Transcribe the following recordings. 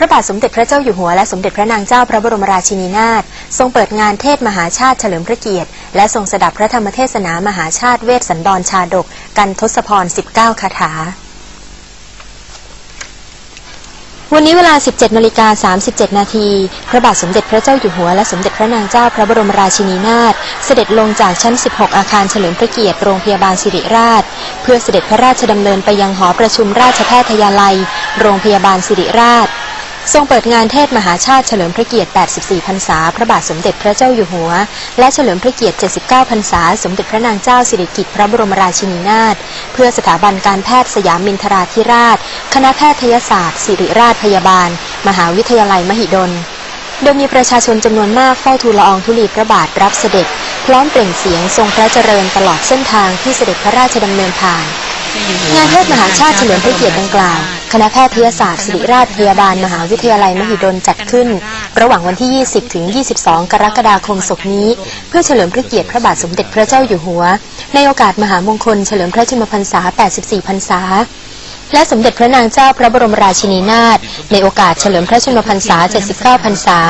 พระบาทสมเด็จพระเจ้าอยู่หัวและสมเด็จพระนางเจ้าพระบรมราชินีนาถทรงเปิดงานเทศมหาชาติเฉลิมพระเกียรติ และทรงสดับพระธรรมเทศนามหาชาติเวสสันดรชาดก กันทศพร 19 คาถา วันนี้เวลา 17นาฬิกา37 นาทีพระบาทสมเด็จพระเจ้าอยู่หัวและสมเด็จพระนางเจ้าพระบรมราชินีนาถเสด็จลงจากชั้น 16 อาคารเฉลิมพระเกียรติโรงพยาบาลสิริราช เพื่อเสด็จพระราชดำเนินไปยังหอประชุมราชแพทยาลัย โรงพยาบาลสิริราช ทรงเปิดงานเทศมหาชาติเฉลิมพระเกียรติ 84 พรรษา พระบาทสมเด็จพระเจ้าอยู่หัว และเฉลิมพระเกียรติ 79 พรรษา สมเด็จพระนางเจ้าสิริกิติ์พระบรมราชินีนาถ เพื่อสถาบันการแพทย์สยามมินทราธิราช คณะแพทยศาสตร์ ศิริราชพยาบาล มหาวิทยาลัยมหิดล โดยมีประชาชนจำนวนมากเฝ้าทูลละอองธุลีพระบาทรับเสด็จ พร้อมเปล่งเสียงทรงพระเจริญตลอดเส้นทางที่เสด็จพระราชดำเนินผ่าน งานเทศมหาชาติเฉลิมพระเกียรติดังกล่าว คณะแพทยศาสตร์ศิริราชพยาบาลมหาวิทยาลัยมหิดลจัดขึ้น ระหว่างวันที่ 20 ถึง 22 กรกฎาคมศกนี้ เพื่อเฉลิมพระเกียรติพระบาทสมเด็จพระเจ้าอยู่หัว ในโอกาสมหามงคลเฉลิมพระชนมพรรษา 84 พรรษา และสมเด็จพระนางเจ้าพระบรมราชินีนาถในโอกาสเฉลิมพระชนมพรรษา 79 พรรษา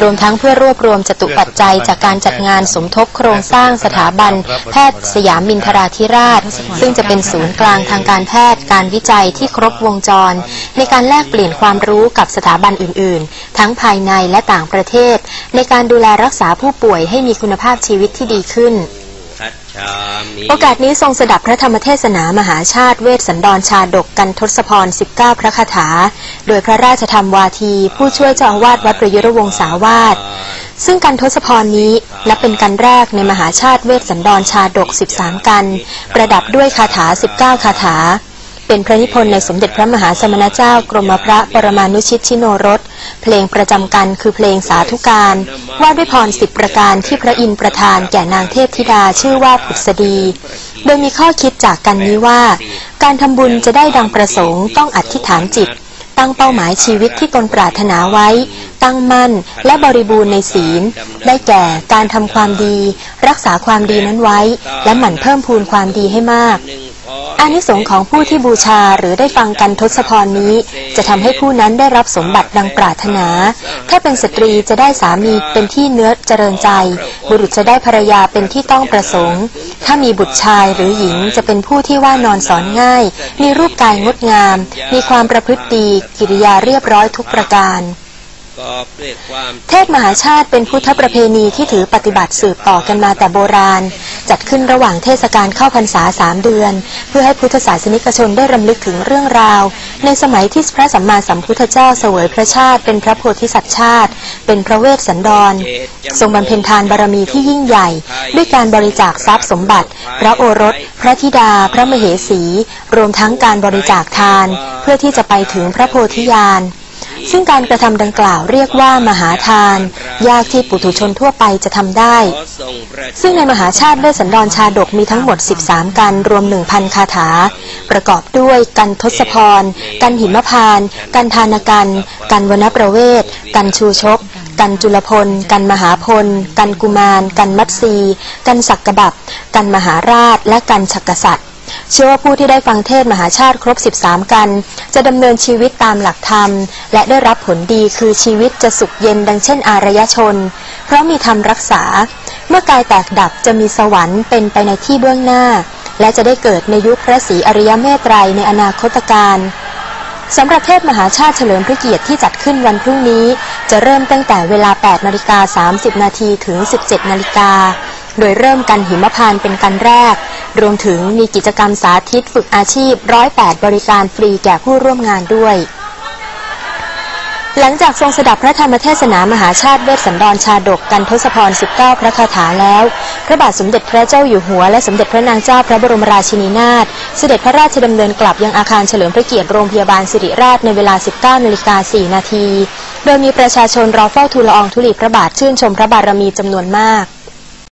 รวมทั้งเพื่อรวบรวมจตุปัจจัยจากการจัดงานสมทบโครงสร้างสถาบัน แพทย์สยามมินทราธิราช ซึ่งจะเป็นศูนย์กลางทางการแพทย์การวิจัยที่ครบวงจร ในการแลกเปลี่ยนความรู้กับสถาบันอื่น ๆ ทั้งภายในและต่างประเทศ ในการดูแลรักษาผู้ป่วยให้มีคุณภาพชีวิตที่ดีขึ้น โอกาสนี้ทรงสดับพระธรรมเทศนามหาชาติเวสสันดรชาดกกันทศพร 19 พระคาถา โดยพระราชธรรมวาที ผู้ช่วยเจ้าอาวาสวัดประยุรวงศาวาสซึ่งกันทศพรนี้นับเป็นกันแรกในมหาชาติเวสสันดรชาดก 13 กัน ประดับด้วยคาถา 19 คาถา เป็นพระนิพนธ์ในสมเด็จพระมหาสมณเจ้ากรมพระปรมานุชิตชิโนรส เพลงประจำกันคือเพลงสาธุการ ว่าด้วยพรสิบประการที่พระอินทร์ประทานแก่นางเทพธิดาชื่อว่าผุษดี โดยมีข้อคิดจากกันนี้ว่า การทำบุญจะได้ดังประสงค์ต้องอธิษฐานจิต ตั้งเป้าหมายชีวิตที่ตนปรารถนาไว้ ตั้งมั่นและบริบูรณ์ในศีล ได้แก่การทำความดี รักษาความดีนั้นไว้ และหมั่นเพิ่มพูนความดีให้มาก อานิสงส์ของผู้ที่บูชาหรือได้ฟังกันทศพรนี้ จะทำให้ผู้นั้นได้รับสมบัติดังปรารถนา ถ้าเป็นสตรีจะได้สามีเป็นที่เนื้อเจริญใจ บุรุษจะได้ภรรยาเป็นที่ต้องประสงค์ ถ้ามีบุตรชายหรือหญิงจะเป็นผู้ที่ว่านอนสอนง่าย มีรูปกายงดงาม มีความประพฤติดีกิริยาเรียบร้อยทุกประการ เทศมหาชาติเป็นพุทธประเพณีที่ถือปฏิบัติสืบต่อกันมาแต่โบราณ จัดขึ้นระหว่างเทศกาลเข้าพรรษาสามเดือน เพื่อให้พุทธศาสนิกชนได้รำลึกถึงเรื่องราว ในสมัยที่พระสัมมาสัมพุทธเจ้าเสวยพระชาติ เป็นพระโพธิสัตว์ชาติ เป็นพระเวสสันดร ทรงบำเพ็ญทานบารมีที่ยิ่งใหญ่ ด้วยการบริจาคทรัพย์สมบัติ พระโอรส พระธิดา พระมเหสี รวมทั้งการบริจาคทาน เพื่อที่จะไปถึงพระโพธิญาณ ซึ่งการกระทำดังกล่าวเรียกว่ามหาทาน ยากที่ปุถุชนทั่วไปจะทำได้ ซึ่งในมหาชาติเวสสันดรชาดกมีทั้งหมด 13 กันรวม 1,000 คาถา ประกอบด้วยกันทศพร กันหิมพาน กันทานกัน กันวนประเวศกันชูชกกันจุลพล กันมหาพล กันกุมาร กันมัตสีกันสักกบับ กันมหาราช และกันฉักกษัตริย์ เชื่อว่าผู้ที่ได้ฟังเทศมหาชาติครบ 13 กัน จะดำเนินชีวิตตามหลักธรรม และได้รับผลดีคือชีวิตจะสุขเย็นดังเช่นอารยชน เพราะมีธรรมรักษา เมื่อกายแตกดับจะมีสวรรค์เป็นไปในที่เบื้องหน้า และจะได้เกิดในยุคพระศรีอริยเมตไตรในอนาคตการสำหรับเทศมหาชาติเฉลิมพระเกียรติที่จัดขึ้นวันพรุ่งนี้ จะเริ่มตั้งแต่เวลา 8นาฬิกา30 นาทีถึง 17 นาฬิกา โดยเริ่มกันหิมพานต์เป็นกันแรก รวมถึงมีกิจกรรมสาธิตฝึกอาชีพ 108 บริการฟรีแก่ผู้ร่วมงานด้วย หลังจากทรงสดับพระธรรมเทศนามหาชาติเวสสันดรชาดกกันทศพร 19 พระคาถาแล้ว พระบาทสมเด็จพระเจ้าอยู่หัว และสมเด็จพระนางเจ้าพระบรมราชินีนาถเสด็จพระราชดำเนินกลับยังอาคารเฉลิมพระเกียรติโรงพยาบาลสิริราชในเวลา 19นาฬิกา4นาทีโดยมีประชาชนรอเฝ้าทูลละอองธุลีพระบาทชื่นชมพระบารมีจำนวนมาก